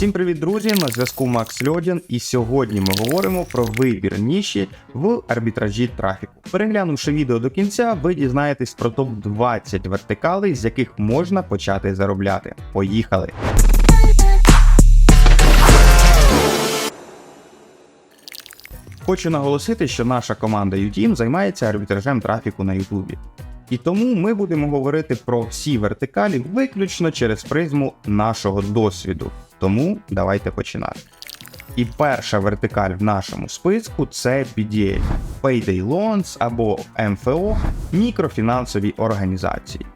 Всім привіт, друзі! На зв'язку Макс Льодін, і сьогодні ми говоримо про вибір ніші в арбітражі трафіку. Переглянувши відео до кінця, ви дізнаєтесь про топ 20 вертикалей, з яких можна почати заробляти. Поїхали! Хочу наголосити, що наша команда UTeam займається арбітражем трафіку на Ютубі. І тому ми будемо говорити про всі вертикалі виключно через призму нашого досвіду. Тому давайте починати. І перша вертикаль в нашому списку це PDL – Payday Loans або МФО мікрофінансові організації.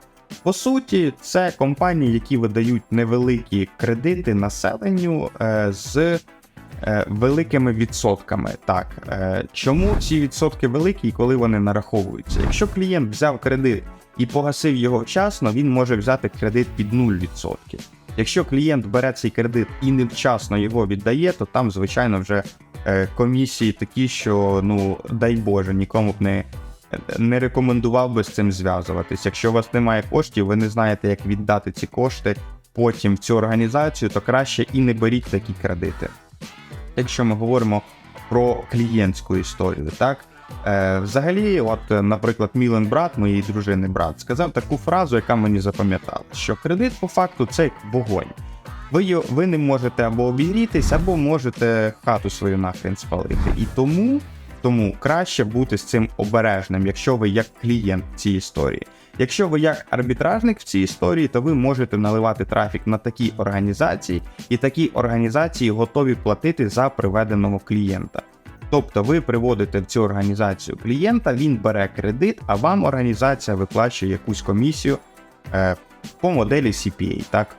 По суті, це компанії, які видають невеликі кредити населенню е, з е, великими відсотками. Так, е, чому ці відсотки великі і коли вони нараховуються? Якщо клієнт взяв кредит і погасив його вчасно, він може взяти кредит під 0%. Якщо клієнт бере цей кредит і невчасно його віддає, то там, звичайно, вже е, комісії такі, що ну дай Боже, нікому б не, не рекомендував би з цим зв'язуватись. Якщо у вас немає коштів, ви не знаєте, як віддати ці кошти потім в цю організацію, то краще і не беріть такі кредити. Якщо ми говоримо про клієнтську історію, так. Е, взагалі, от, е, наприклад, Мілен брат, моєї дружини брат, сказав таку фразу, яка мені запам'ятала, що кредит по факту це вогонь. Ви, ви не можете або обігрітись, або можете хату свою нахрен спалити. І тому, тому краще бути з цим обережним, якщо ви як клієнт в цій історії. Якщо ви як арбітражник в цій історії, то ви можете наливати трафік на такі організації, і такі організації готові платити за приведеного клієнта. Тобто ви приводите в цю організацію клієнта, він бере кредит, а вам організація виплачує якусь комісію е, по моделі CPA. Так?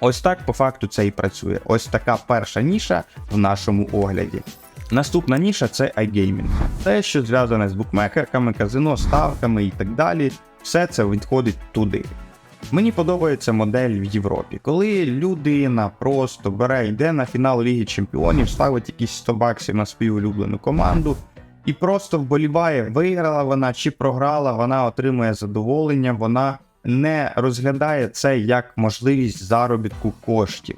Ось так по факту це і працює. Ось така перша ніша в нашому огляді. Наступна ніша це iGaming. Те, що зв'язане з букмекерками, казино, ставками і так далі. Все це відходить туди. Мені подобається модель в Європі, коли людина просто бере, йде на фінал Ліги Чемпіонів, ставить якісь 100 баксів на свою улюблену команду і просто вболіває, виграла вона чи програла, вона отримує задоволення, вона не розглядає це як можливість заробітку коштів.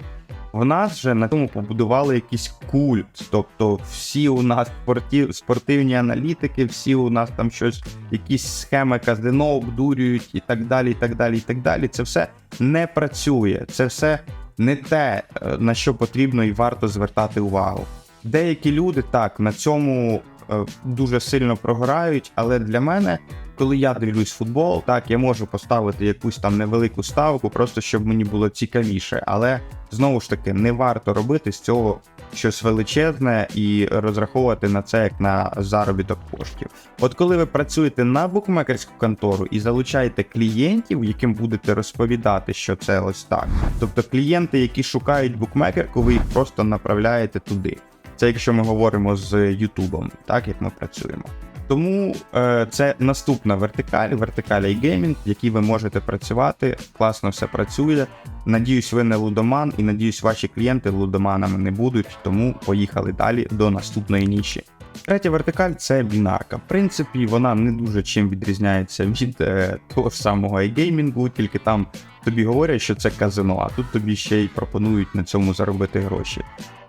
В нас же на цьому побудували якийсь культ. Тобто, всі у нас спорті- спортивні аналітики, всі у нас там щось, якісь схеми казино обдурюють і так далі. і так далі, і так далі. Це все не працює. Це все не те, е, на що потрібно і варто звертати увагу. Деякі люди так на цьому е, дуже сильно програють, але для мене, коли я дивлюсь футбол, так я можу поставити якусь там невелику ставку, просто щоб мені було цікавіше. Але знову ж таки не варто робити з цього щось величезне і розраховувати на це як на заробіток коштів. От коли ви працюєте на букмекерську контору і залучаєте клієнтів, яким будете розповідати, що це ось так. Тобто клієнти, які шукають букмекерку, ви їх просто направляєте туди. Це якщо ми говоримо з Ютубом, так як ми працюємо. Тому е, це наступна вертикаль, вертикаль iGaming, в якій ви можете працювати. Класно все працює. Надіюсь, ви не лудоман, і надіюсь, ваші клієнти лудоманами не будуть. Тому поїхали далі до наступної ніші. Третя вертикаль це бінарка. В принципі, вона не дуже чим відрізняється від е, того ж самого iGaming, тільки там тобі говорять, що це казино, а тут тобі ще й пропонують на цьому заробити гроші.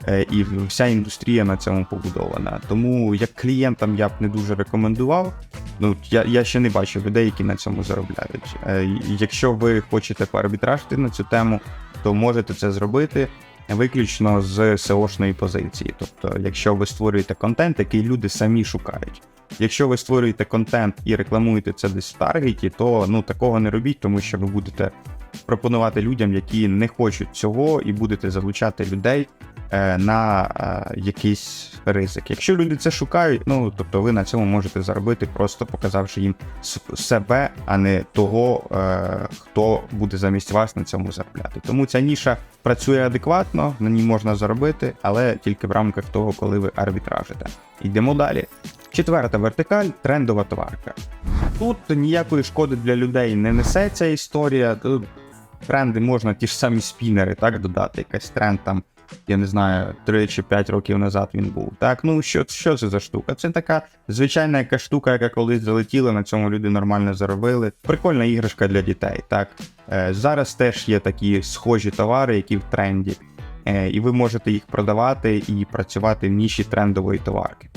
Е, і вся індустрія на цьому побудована. Тому як клієнтам я б не дуже рекомендував. Ну я, я ще не бачив людей, які на цьому заробляють. Е, Якщо ви хочете поарбітражити на цю тему, то можете це зробити виключно з SEO-шної позиції. Тобто, якщо ви створюєте контент, який люди самі шукають. Якщо ви створюєте контент і рекламуєте це десь в таргеті, то ну такого не робіть, тому що ви будете пропонувати людям, які не хочуть цього, і будете залучати людей е, на е, якийсь ризик. Якщо люди це шукають, ну тобто ви на цьому можете заробити, просто показавши їм себе, а не того, е, хто буде замість вас на цьому заробляти. Тому ця ніша працює адекватно, на ній можна заробити, але тільки в рамках того, коли ви арбітражите. Йдемо далі. Четверта вертикаль трендова товарка. Тут ніякої шкоди для людей не несе ця історія. Тренди можна ті ж самі спінери, так додати. Якийсь тренд там, я не знаю, 3 чи 5 років назад він був. Так, ну що, що це за штука? Це така звичайна яка штука, яка колись залетіла, на цьому люди нормально заробили. Прикольна іграшка для дітей. Так, е, зараз теж є такі схожі товари, які в тренді. е, і ви можете їх продавати і працювати в ніші трендової товарки.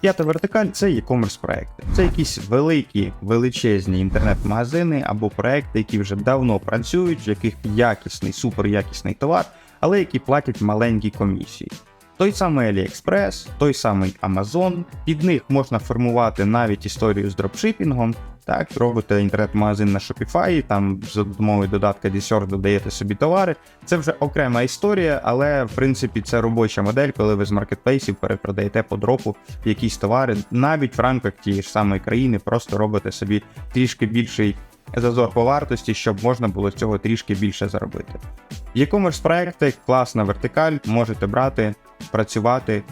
П'ята вертикаль це e-commerce проекти. Це якісь великі, величезні інтернет-магазини або проекти, які вже давно працюють, в яких якісний, суперякісний товар, але які платять маленькі комісії. Той самий AliExpress, той самий Amazon, під них можна формувати навіть історію з дропшипінгом. Так, робите інтернет-магазин на Shopify, там за допомогою додатка Desert додаєте собі товари. Це вже окрема історія, але в принципі це робоча модель, коли ви з маркетплейсів перепродаєте по дропу якісь товари, навіть в рамках тієї ж самої країни, просто робите собі трішки більший зазор по вартості, щоб можна було з цього трішки більше заробити. E-commerce проекти, класна вертикаль, можете брати, працювати.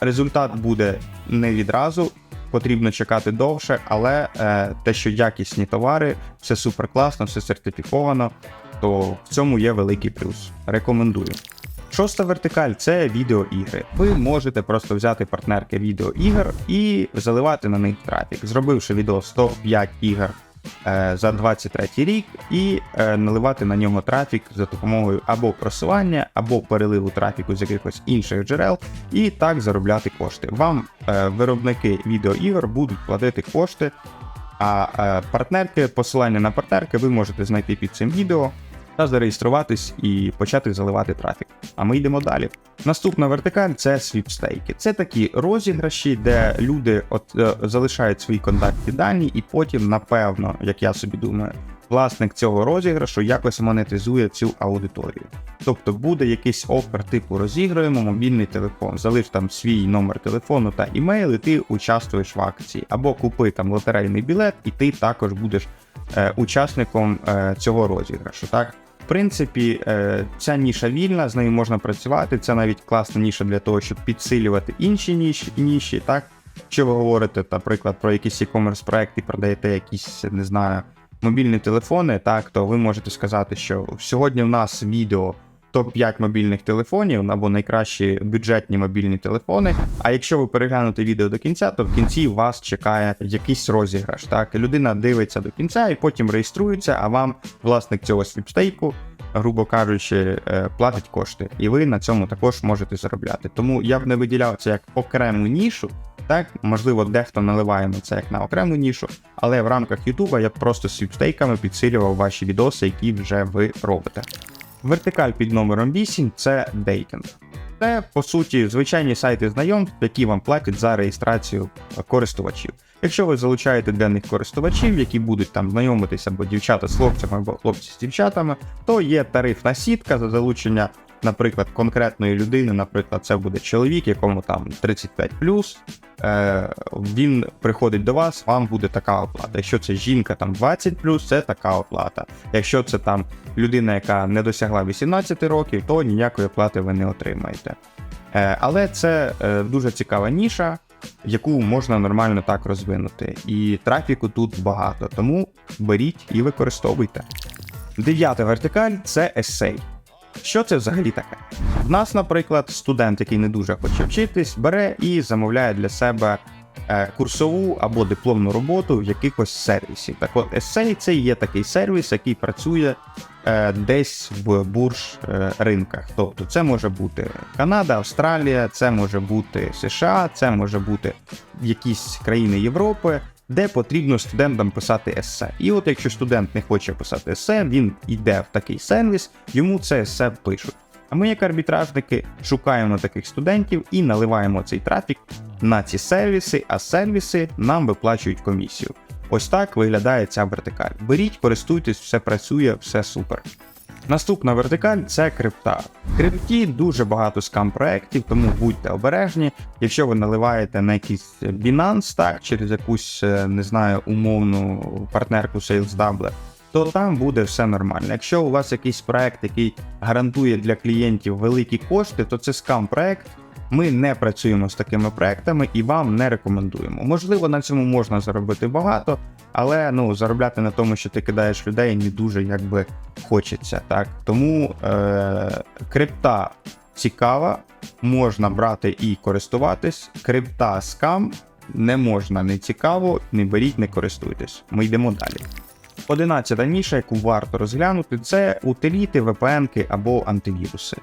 Результат буде не відразу, потрібно чекати довше, але е, те, що якісні товари, все супер класно, все сертифіковано, то в цьому є великий плюс. Рекомендую. Шоста вертикаль це відеоігри. Ви можете просто взяти партнерки відеоігр і заливати на них трафік, зробивши відео 105 ігор за 23 рік, і е, наливати на нього трафік за допомогою або просування, або переливу трафіку з якихось інших джерел, і так заробляти кошти. Вам е, виробники відеоігор будуть платити кошти. А е, партнерки, посилання на партнерки ви можете знайти під цим відео та зареєструватись і почати заливати трафік. А ми йдемо далі. Наступна вертикаль це свіпстейки. Це такі розіграші, де люди от, е, залишають свої контактні дані, і потім, напевно, як я собі думаю, власник цього розіграшу якось монетизує цю аудиторію. Тобто буде якийсь офер типу розіграємо мобільний телефон, залиш там свій номер телефону та імейл, і ти участвуєш в акції, або купи там лотерейний білет, і ти також будеш е, учасником е, цього розіграшу. Так, принципі, е, ця ніша вільна, з нею можна працювати. Це навіть класна ніша для того, щоб підсилювати інші ніші, ніші так. Якщо ви говорите, наприклад, про якийсь e-commerce проект і продаєте якісь, не знаю, мобільні телефони, так, то ви можете сказати, що сьогодні в нас відео топ-5 мобільних телефонів або найкращі бюджетні мобільні телефони. А якщо ви переглянете відео до кінця, то в кінці вас чекає якийсь розіграш. Так, людина дивиться до кінця і потім реєструється, а вам власник цього свіпстейку, грубо кажучи, е, платить кошти, і ви на цьому також можете заробляти. Тому я б не виділяв це як окрему нішу. Так, можливо, дехто наливає на це як на окрему нішу, але в рамках Ютуба я б просто свіпстейками підсилював ваші відоси, які вже ви робите. Вертикаль під номером 8 це дейтинг. Це, по суті, звичайні сайти знайомств, які вам платять за реєстрацію користувачів. Якщо ви залучаєте для них користувачів, які будуть там знайомитися або дівчата з хлопцями, або хлопці з дівчатами, то є тарифна сітка за залучення, наприклад, конкретної людини. Наприклад, це буде чоловік, якому там 35 е, він приходить до вас, вам буде така оплата. Якщо це жінка там 20 це така оплата. Якщо це там людина, яка не досягла 18 років, то ніякої оплати ви не отримаєте. Е, але це е, дуже цікава ніша, яку можна нормально так розвинути. І трафіку тут багато, тому беріть і використовуйте. Дев'ята вертикаль це есей. Що це взагалі таке? В нас, наприклад, студент, який не дуже хоче вчитись, бере і замовляє для себе е, курсову або дипломну роботу в якихось сервісі. Так от, Essay це є такий сервіс, який працює е, десь в бурж е, ринках. Тобто це може бути Канада, Австралія, це може бути США, це може бути якісь країни Європи. Де потрібно студентам писати есе. І от якщо студент не хоче писати есе, він йде в такий сервіс, йому це есе пишуть. А ми, як арбітражники, шукаємо таких студентів і наливаємо цей трафік на ці сервіси, а сервіси нам виплачують комісію. Ось так виглядає ця вертикаль. Беріть, користуйтесь, все працює, все супер. Наступна вертикаль це крипта. В крипті дуже багато скам-проєктів, тому будьте обережні. Якщо ви наливаєте на якийсь Binance, так, через якусь, е, не знаю, умовну партнерку SalesDouble, то там буде все нормально. Якщо у вас якийсь проект, який гарантує для клієнтів великі кошти, то це скам-проект. Ми не працюємо з такими проектами і вам не рекомендуємо. Можливо, на цьому можна заробити багато, але ну заробляти на тому, що ти кидаєш людей, не дуже якби хочеться. Так тому е- крипта цікава, можна брати і користуватись. Крипта скам не можна, не цікаво, не беріть, не користуйтесь. Ми йдемо далі. Одинадцята ніша, яку варто розглянути, це утиліти, VPN або антивіруси.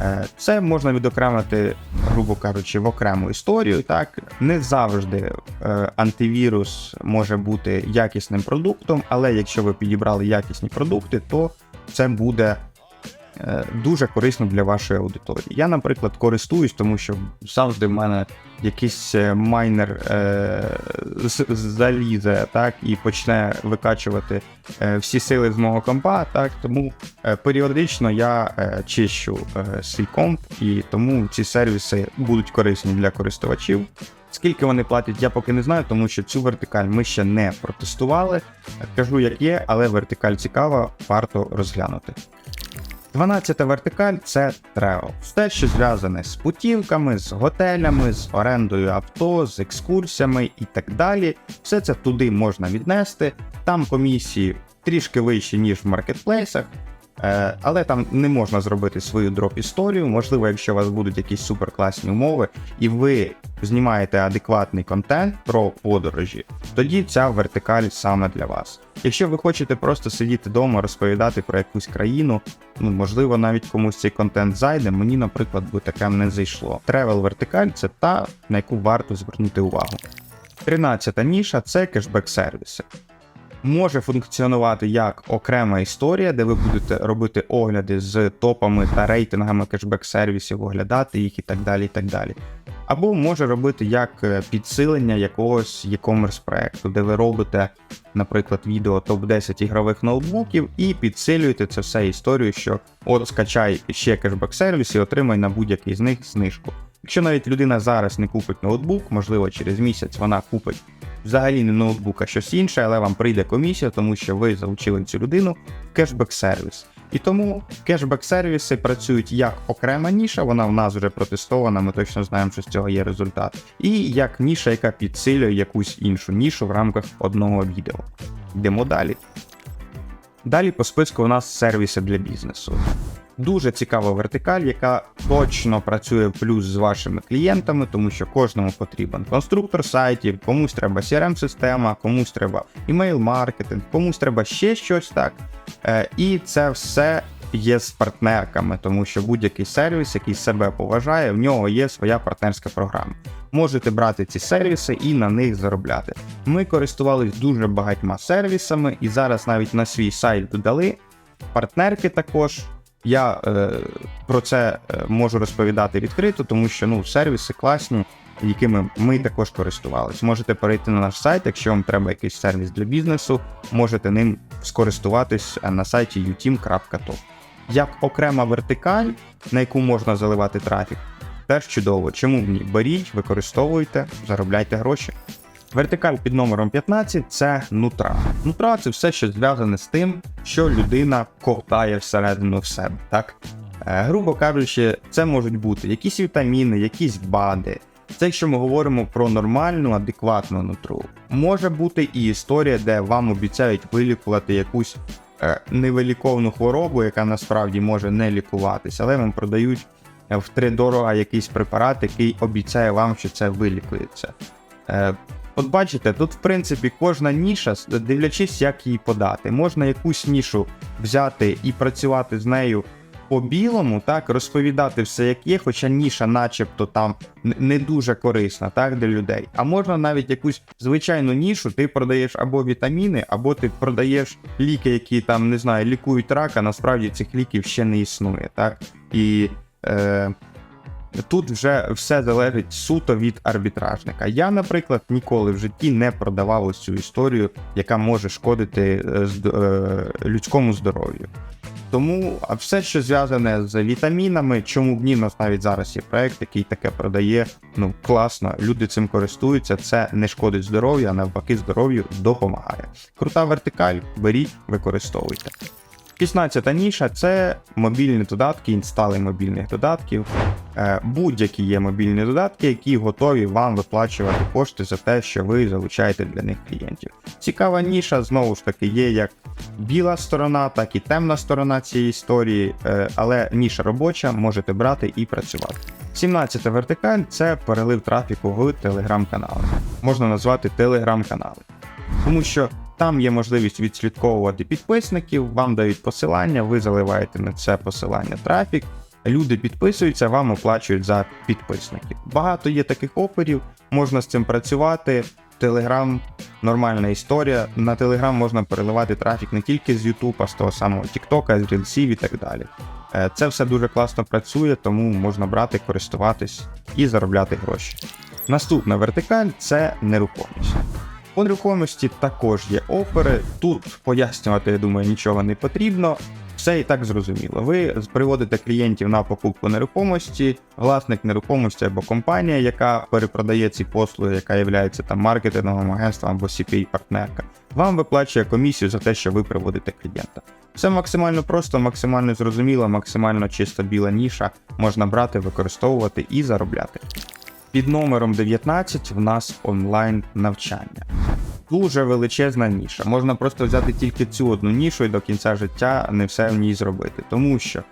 Е, Це можна відокремити, грубо кажучи, в окрему історію. Так не завжди е, антивірус може бути якісним продуктом, але якщо ви підібрали якісні продукти, то це буде дуже корисно для вашої аудиторії. Я, наприклад, користуюсь, тому що завжди в мене якийсь е, майнер е, залізе, так, і почне викачувати е, всі сили з мого компа, так, тому е, періодично я е, чищу е, свій комп, і тому ці сервіси будуть корисні для користувачів. Скільки вони платять, я поки не знаю, тому що цю вертикаль ми ще не протестували. Кажу, як є, але вертикаль цікава, варто розглянути. 12 вертикаль це travel. Все, що зв'язане з путівками, з готелями, з орендою авто, з екскурсіями і так далі. Все це туди можна віднести. Там комісії трішки вищі, ніж в маркетплейсах. Е, Але там не можна зробити свою дроп-історію. Можливо, якщо у вас будуть якісь суперкласні умови, і ви знімаєте адекватний контент про подорожі, тоді ця вертикаль саме для вас. Якщо ви хочете просто сидіти вдома, розповідати про якусь країну, ну можливо, навіть комусь цей контент зайде. Мені, наприклад, би таке не зайшло. Travel вертикаль це та, на яку варто звернути увагу. 13 ніша це кешбек-сервіси. Може функціонувати як окрема історія, де ви будете робити огляди з топами та рейтингами кешбек-сервісів, оглядати їх і так далі. і так далі. Або може робити як е, підсилення якогось e-commerce проекту, де ви робите, наприклад, відео топ-10 ігрових ноутбуків і підсилюєте це все історію, що от скачай ще кешбек-сервіс і отримай на будь-який з них знижку. Якщо навіть людина зараз не купить ноутбук, можливо, через місяць вона купить взагалі не ноутбук, а щось інше, але вам прийде комісія, тому що ви залучили цю людину в кешбек-сервіс. І тому кешбек-сервіси працюють як окрема ніша, вона в нас вже протестована, ми точно знаємо, що з цього є результат, і як ніша, яка підсилює якусь іншу нішу в рамках одного відео. Йдемо далі. Далі по списку у нас сервіси для бізнесу. Дуже цікава вертикаль, яка точно працює плюс з вашими клієнтами, тому що кожному потрібен конструктор сайтів, комусь треба CRM-система, комусь треба імейл-маркетинг, комусь треба ще щось так. Е, І це все є з партнерками, тому що будь-який сервіс, який себе поважає, в нього є своя партнерська програма. Можете брати ці сервіси і на них заробляти. Ми користувались дуже багатьма сервісами, і зараз навіть на свій сайт додали партнерки також. Я е, про це е, можу розповідати відкрито, тому що ну, сервіси класні, якими ми також користувалися. Можете перейти на наш сайт, якщо вам треба якийсь сервіс для бізнесу, можете ним скористуватись е, на сайті uteam.top. Як окрема вертикаль, на яку можна заливати трафік, теж чудово. Чому ні? Беріть, використовуйте, заробляйте гроші. Вертикаль під номером 15 це нутра. Нутра це все, що зв'язане з тим, що людина ковтає всередину в себе. Так? Е, грубо кажучи, це можуть бути якісь вітаміни, якісь БАДи. Це якщо ми говоримо про нормальну, адекватну нутру. Може бути і історія, де вам обіцяють вилікувати якусь е, невиліковну хворобу, яка насправді може не лікуватись, але вам продають е, втридорога якийсь препарат, який обіцяє вам, що це вилікується. От бачите, тут в принципі кожна ніша, дивлячись, як її подати. Можна якусь нішу взяти і працювати з нею по білому, так, розповідати все, як є, хоча ніша, начебто, там не дуже корисна, так, для людей. А можна навіть якусь звичайну нішу, ти продаєш або вітаміни, або ти продаєш ліки, які там не знаю, лікують рак, а насправді цих ліків ще не існує, так. І е, Тут вже все залежить суто від арбітражника. Я, наприклад, ніколи в житті не продавав ось цю історію, яка може шкодити е, е, людському здоров'ю. Тому а все, що зв'язане з вітамінами, чому б ні, у нас навіть зараз є проект, який таке продає. Ну класно, люди цим користуються. Це не шкодить здоров'ю, а навпаки, здоров'ю допомагає. Крута вертикаль, беріть, використовуйте. 16 ніша це мобільні додатки, інстали мобільних додатків. Е, Будь-які є мобільні додатки, які готові вам виплачувати кошти за те, що ви залучаєте для них клієнтів. Цікава ніша знову ж таки є як біла сторона, так і темна сторона цієї історії, е, але ніша робоча, можете брати і працювати. 17 вертикаль це перелив трафіку в телеграм-канали. Можна назвати телеграм-канали. Тому що Там є можливість відслідковувати підписників, вам дають посилання, ви заливаєте на це посилання трафік. Люди підписуються, вам оплачують за підписників. Багато є таких оферів, можна з цим працювати. Телеграм нормальна історія. На Телеграм можна переливати трафік не тільки з YouTube, а з того самого TikTok, з рілсів і так далі. Е, Це все дуже класно працює, тому можна брати, користуватись і заробляти гроші. Наступна вертикаль це нерухомість. По нерухомості також є офери. Тут пояснювати, я думаю, нічого не потрібно. Все і так зрозуміло. Ви приводите клієнтів на покупку нерухомості, власник нерухомості або компанія, яка перепродає ці послуги, яка є там маркетинговим агентством або CPA-партнерка, вам виплачує комісію за те, що ви приводите клієнта. Все максимально просто, максимально зрозуміло, максимально чисто біла ніша можна брати, використовувати і заробляти. Під номером 19 в нас онлайн навчання. Дуже величезна ніша. Можна просто взяти тільки цю одну нішу і до кінця життя не все в ній зробити. Тому що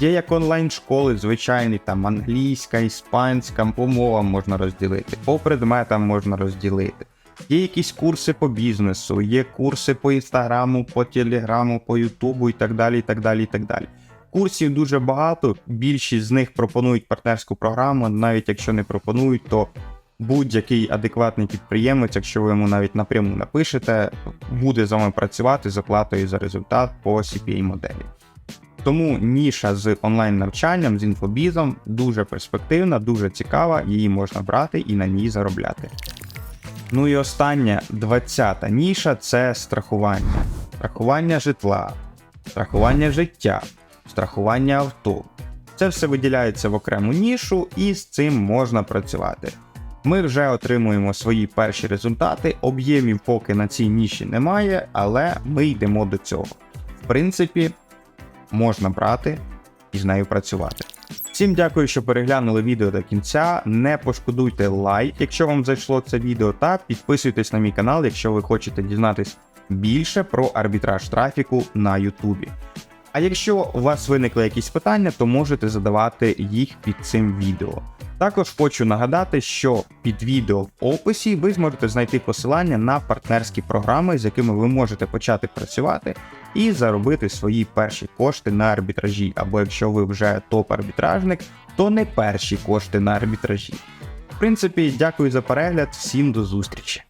є як онлайн-школи, звичайні, там англійська, іспанська, по мовам можна розділити, по предметам можна розділити. Є якісь курси по бізнесу, є курси по інстаграму, по телеграму, по ютубу і так далі. і так далі, і так далі. Курсів дуже багато, більшість з них пропонують партнерську програму, навіть якщо не пропонують, то будь-який адекватний підприємець, якщо ви йому навіть напряму напишете, буде з вами працювати з оплатою за результат по CPA моделі. Тому ніша з онлайн навчанням, з інфобізом дуже перспективна, дуже цікава, її можна брати і на ній заробляти. Ну і остання 20-та ніша це страхування. Страхування житла, страхування життя, страхування авто. Це все виділяється в окрему нішу, і з цим можна працювати. Ми вже отримуємо свої перші результати. Об'ємів поки на цій ніші немає, але ми йдемо до цього. В принципі, можна брати і з нею працювати. Всім дякую, що переглянули відео до кінця. Не пошкодуйте лайк, якщо вам зайшло це відео, та підписуйтесь на мій канал, якщо ви хочете дізнатись більше про арбітраж трафіку на Ютубі. А якщо у вас виникли якісь питання, то можете задавати їх під цим відео. Також хочу нагадати, що під відео в описі ви зможете знайти посилання на партнерські програми, з якими ви можете почати працювати і заробити свої перші кошти на арбітражі. Або якщо ви вже топ-арбітражник, то не перші кошти на арбітражі. В принципі, дякую за перегляд, всім до зустрічі!